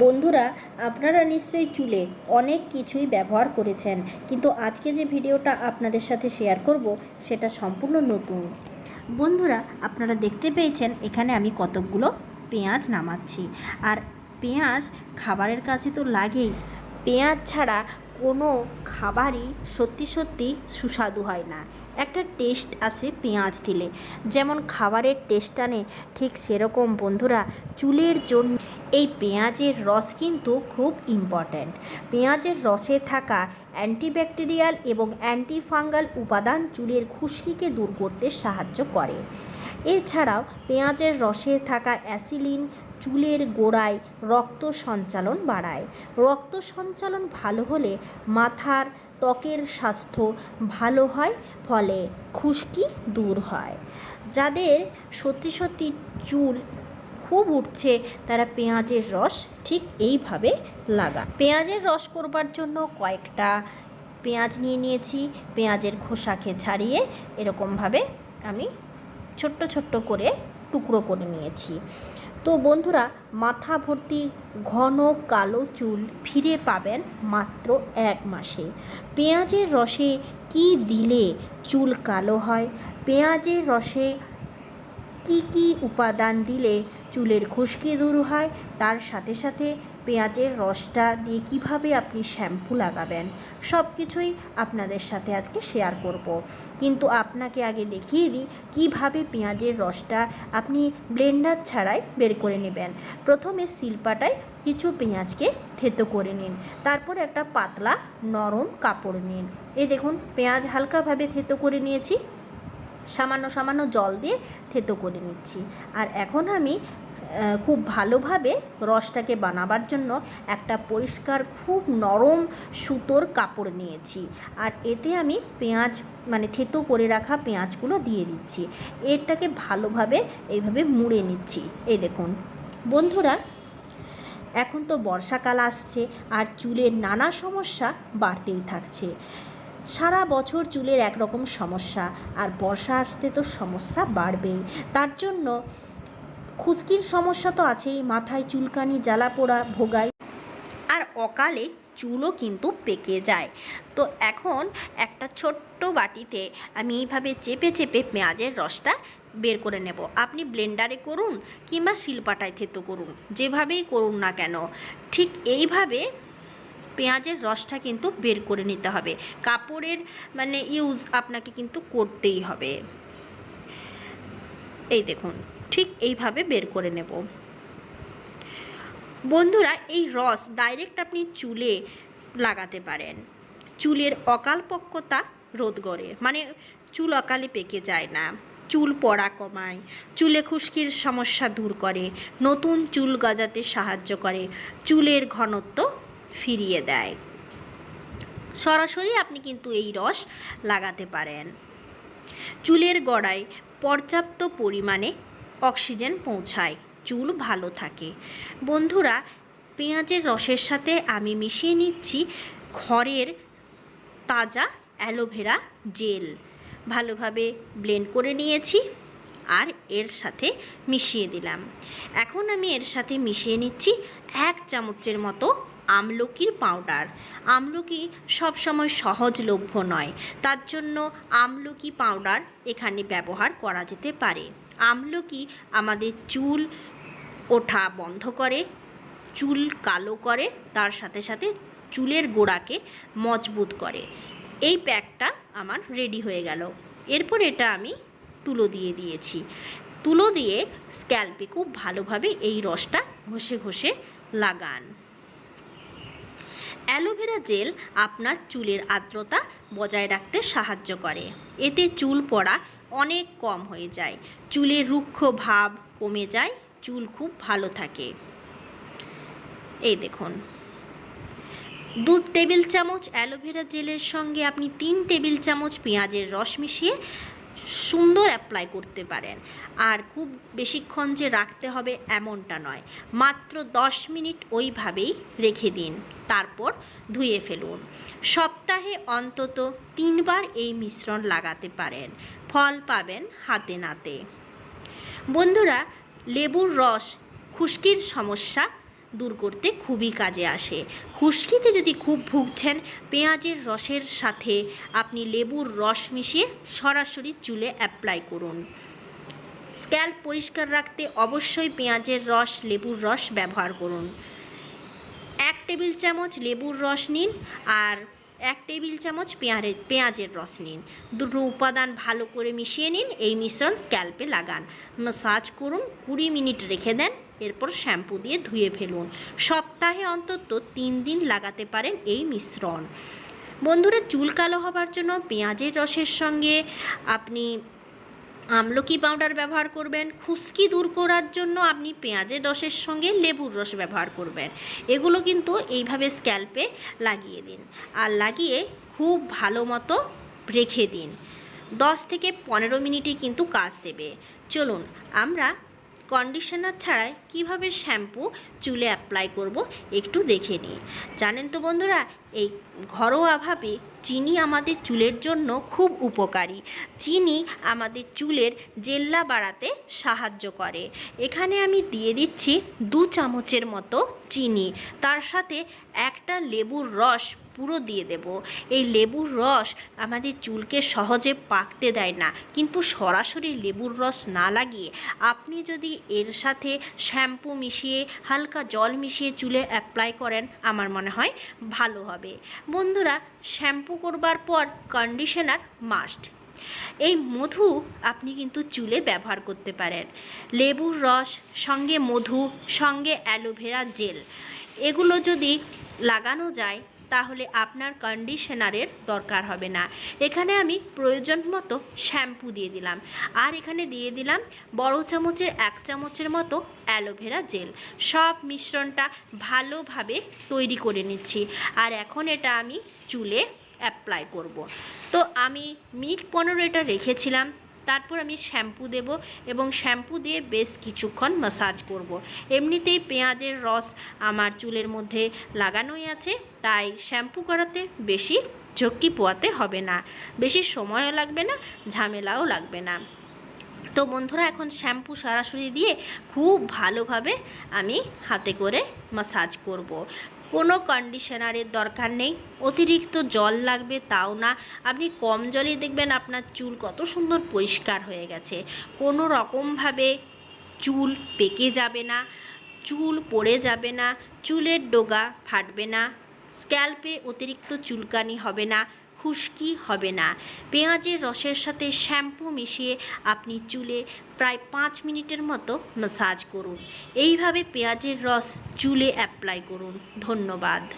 বন্ধুরা, আপনারা নিশ্চয়ই চুলে অনেক কিছুই ব্যবহার করেছেন, কিন্তু আজকে যে ভিডিওটা আপনাদের সাথে শেয়ার করব, সেটা সম্পূর্ণ নতুন। বন্ধুরা, আপনারা দেখতে পেয়েছেন, এখানে আমি কতকগুলো পেঁয়াজ নামাচ্ছি। আর পেঁয়াজ খাবারের কাছে তো লাগেই। পেঁয়াজ ছাড়া কোনো খাবারই সত্যি সত্যি সুস্বাদু হয় না। একটা টেস্ট আসে পেঁয়াজ দিলে। যেমন খাবারের টেস্ট আনে ঠিক সেরকম বন্ধুরা, চুলের জন্য এই পেঁয়াজের রস কিন্তু খুব ইম্পর্ট্যান্ট পেঁয়াজের রসে থাকা অ্যান্টিব্যাকটেরিয়াল এবং অ্যান্টিফাঙ্গাল উপাদান চুলের খুশকিকে দূর করতে সাহায্য করে। এছাড়াও পেঁয়াজের রসে থাকা অ্যাসিলিন চুলের গোড়ায় রক্ত সঞ্চালন বাড়ায়। রক্ত সঞ্চালন ভালো হলে মাথার ত্বকের স্বাস্থ্য ভালো হয়, ফলে খুশকি দূর হয়। যাদের সত্যি সত্যি চুল খুব উঠছে, তারা পেঁয়াজের রস ঠিক এইভাবে লাগা। পেঁয়াজের রস করবার জন্য কয়েকটা পেঁয়াজ নিয়ে নিয়েছি, পেঁয়াজের খোসাকে ছাড়িয়ে এরকমভাবে আমি ছোট্ট ছোট্ট করে টুকরো করে নিয়েছি। তো বন্ধুরা, মাথা ভর্তি ঘন কালো চুল ফিরে পাবেন মাত্র এক মাসে। পেঁয়াজের রসে কি দিলে চুল কালো হয়? পেঁয়াজের রসে কি কি উপাদান দিলে চুলের খুশকি দূর হয়, তার সাথে সাথে পেঁয়াজের রসটা দিয়ে কীভাবে আপনি শ্যাম্পু লাগাবেন সব কিছুই আপনাদের সাথে আজকে শেয়ার করব। কিন্তু আপনাকে আগে দেখিয়ে দিই, কীভাবে পেঁয়াজের রসটা আপনি ব্লেন্ডার ছাড়াই বের করে নেবেন। প্রথমে শিল্পাটায় কিছু পেঁয়াজকে থেতো করে নিন, তারপর একটা পাতলা নরম কাপড় নিন। এই দেখুন, পেঁয়াজ হালকাভাবে থেতো করে নিয়েছি, সামান্য সামান্য জল দিয়ে থেতো করে নিচ্ছি। আর এখন আমি খুব ভালোভাবে রসটাকে বানাবার জন্য একটা পরিষ্কার, খুব নরম সুতোর কাপড় নিয়েছি। আর এতে আমি পেঁয়াজ মানে থেতো করে রাখা পেঁয়াজগুলো দিয়ে দিচ্ছি। এটাকে ভালোভাবে এইভাবে মুড়ে নিচ্ছি। এই দেখুন। বন্ধুরা, এখন তো বর্ষাকাল আসছে আর চুলের নানা সমস্যা বাড়তেই থাকছে। সারা বছর চুলের একরকম সমস্যা আর বর্ষা আসতে তো সমস্যা বাড়বেই। তার জন্য খুশকির সমস্যা তো আছেই, মাথায় চুলকানি জ্বালা পোড়া ভোগায় আর অকালে চুলও কিন্তু পেকে যায়। তো এখন একটা ছোট্ট বাটিতে আমি এইভাবে চেপে চেপে পেঁয়াজের রসটা বের করে নেব। আপনি ব্লেন্ডারে করুন কিংবা শিলপাটায় থেতো করুন, যেভাবেই করুন না কেন। ঠিক এইভাবে পেঁয়াজের রসটা কিন্তু বের করে নিতে হবে। কাপড়ের মানে ইউজ আপনাকে কিন্তু করতেই হবে। এই দেখুন। ঠিক এইভাবে বের করে নেব। বন্ধুরা, এই রস ডাইরেক্ট আপনি চুলে লাগাতে পারেন। চুলের অকালপক্কতা রোধ করে। মানে চুল অকালে পেকে যায় না। চুল পড়া কমায়। চুলে খুশকির সমস্যা দূর করে। নতুন চুল গজাতে সাহায্য করে। চুলের ঘনত্ব ফিরিয়ে দেয়। সরাসরি আপনি কিন্তু এই রস লাগাতে পারেন। চুলের গড়ায় পর্যাপ্ত পরিমাণে অক্সিজেন পৌঁছায়, চুল ভালো থাকে। বন্ধুরা, পেঁয়াজের রসের সাথে আমি মিশিয়ে নিচ্ছি ঘরের তাজা অ্যালোভেরা জেল। ভালোভাবে ব্লেন্ড করে নিয়েছি আর এর সাথে মিশিয়ে দিলাম। এখন আমি এর সাথে মিশিয়ে নিচ্ছি এক চামচের মতো আমলকির পাউডার। আমলকি সবসময় সহজলভ্য নয়, তার জন্য আমলকি পাউডার এখানে ব্যবহার করা যেতে পারে। আমলকি আমাদের চুল ওঠা বন্ধ করে, চুল কালো করে, তার সাথে সাথে চুলের গোড়াকে মজবুত করে। এই প্যাকটা আমার রেডি হয়ে গেল। এরপর এটা আমি তুলো দিয়ে দিয়েছি। তুলো দিয়ে স্ক্যাল্পে খুব ভালোভাবে এই রসটা ঘষে ঘষে লাগান। অ্যালোভেরা জেল আপনার চুলের আর্দ্রতা বজায় রাখতে সাহায্য করে। এতে চুল পড়া অনেক কম হয়ে যায়। চুলের রুক্ষ ভাব কমে যায়, চুল খুব ভালো থাকে। এই দেখুন। দু টেবিল চামচ অ্যালোভেরা জেলের সঙ্গে আপনি তিন টেবিল চামচ পেঁয়াজের রস মিশিয়ে সুন্দর অ্যাপ্লাই করতে পারেন। আর খুব বেশিক্ষণ যে রাখতে হবে এমনটা নয়। মাত্র দশ মিনিট ওইভাবেই রেখে দিন। তারপর ধুয়ে ফেলুন। সপ্তাহে অন্তত তিনবার এই মিশ্রণ লাগাতে পারেন। ফল পাবেন হাতে নাতে। বন্ধুরা, লেবুর রস খুশকির সমস্যা দূর করতে খুবই কাজে আসে। খুশকিতে যদি খুব ভুগছেন, পেঁয়াজের রসের সাথে আপনি লেবুর রস মিশিয়ে সরাসরি চুলে অ্যাপ্লাই করুন। স্ক্যাল্প পরিষ্কার রাখতে অবশ্যই পেঁয়াজের রস, লেবুর রস ব্যবহার করুন। এক টেবিল চামচ লেবুর রস নিন আর এক টেবিল চামচ পেঁয়াজের পেঁয়াজের রস নিন। দুটো উপাদান ভালো করে মিশিয়ে নিন। এই মিশ্রণ স্ক্যাল্পে লাগান। মাসাজ করুন, কুড়ি মিনিট রেখে দেন। এরপর শ্যাম্পু দিয়ে ধুয়ে ফেলুন। সপ্তাহে অন্তত তিন দিন লাগাতে পারেন এই মিশ্রণ। বন্ধুরা, চুল কালো হবার জন্য পেঁয়াজের রসের সঙ্গে আপনি আমলকি পাউডার ব্যবহার করবেন, খুশকি দূর করার জন্য আপনি পেঁয়াজের রসের সঙ্গে লেবুর রস ব্যবহার করবেন। এগুলো কিন্তু এইভাবে স্ক্যাল্পে লাগিয়ে দিন আর লাগিয়ে খুব ভালো মতো রেখে দিন। দশ থেকে পনেরো মিনিটই কিন্তু কাজ দেবে। চলুন, আমরা কন্ডিশনার ছাড়াই কীভাবে শ্যাম্পু চুলে অ্যাপ্লাই করব, একটু দেখে নিই। জানেন তো বন্ধুরা, এই ঘরোয়াভাবে চিনি আমাদের চুলের জন্য খুব উপকারী। চিনি আমাদের চুলের জেল্লা বাড়াতে সাহায্য করে। এখানে আমি দিয়ে দিচ্ছি দু চামচের মতো চিনি। তার সাথে একটা লেবুর রস পুরো দিয়ে দেব। এই লেবুর রস আমাদের চুলকে সহজে পাকতে দেয় না। কিন্তু সরাসরি লেবুর রস না লাগিয়ে আপনি যদি এর সাথে শ্যাম্পু মিশিয়ে হালকা জল মিশিয়ে চুলে অ্যাপ্লাই করেন, আমার মনে হয় ভালো হবে। বন্ধুরা, শ্যাম্পু করবার পর কন্ডিশনার মাস্ট এই মধু আপনি কিন্তু চুলে ব্যবহার করতে পারেন। লেবুর রস, সঙ্গে মধু, সঙ্গে অ্যালোভেরা জেল। এগুলো যদি লাগানো যায় তাহলে আপনার কন্ডিশনারের দরকার হবে না। এখানে আমি প্রয়োজন মতো শ্যাম্পু দিয়ে দিলাম। আর এখানে দিয়ে দিলাম বড় চামচের এক চামচের মতো অ্যালোভেরা জেল সব মিশ্রণটা ভালোভাবে তৈরি করে নিচ্ছি। আর এখন এটা আমি চুলে অ্যাপ্লাই করব। তো আমি মিনিট পনেরো এটা রেখেছিলাম। তারপর আমি শ্যাম্পু দেব এবং শ্যাম্পু দিয়ে বেশ কিছুক্ষণ মাসাজ করব। এমনিতেই পেঁয়াজের রস আমার চুলের মধ্যে লাগানোই আছে, তাই শ্যাম্পু করাতে বেশি ঝক্কি পোয়াতে হবে না বেশি সময়ও লাগবে না, ঝামেলাও লাগবে না তো বন্ধুরা, এখন শ্যাম্পু সরাসরি দিয়ে খুব ভালোভাবে আমি হাতে করে মাসাজ করব। কোনো কন্ডিশনারের দরকার নেই। অতিরিক্ত জল লাগবে তাও না। আপনি কম জলে দেখবেন আপনার চুল কত সুন্দর পরিষ্কার হয়ে গেছে। কোনো রকমভাবে চুল পেকে যাবে না, চুল পড়ে যাবে না, চুলের ডোগা ফাটবে না, স্ক্যাল্পে অতিরিক্ত চুলকানি হবে না। খুশকি হবে না। পেঁয়াজের রসের সাথে শ্যাম্পু মিশিয়ে আপনি চুলে প্রায় পাঁচ মিনিটের মতো ম্যাসাজ করুন। এইভাবে পেঁয়াজের রস চুলে অ্যাপ্লাই করুন। ধন্যবাদ।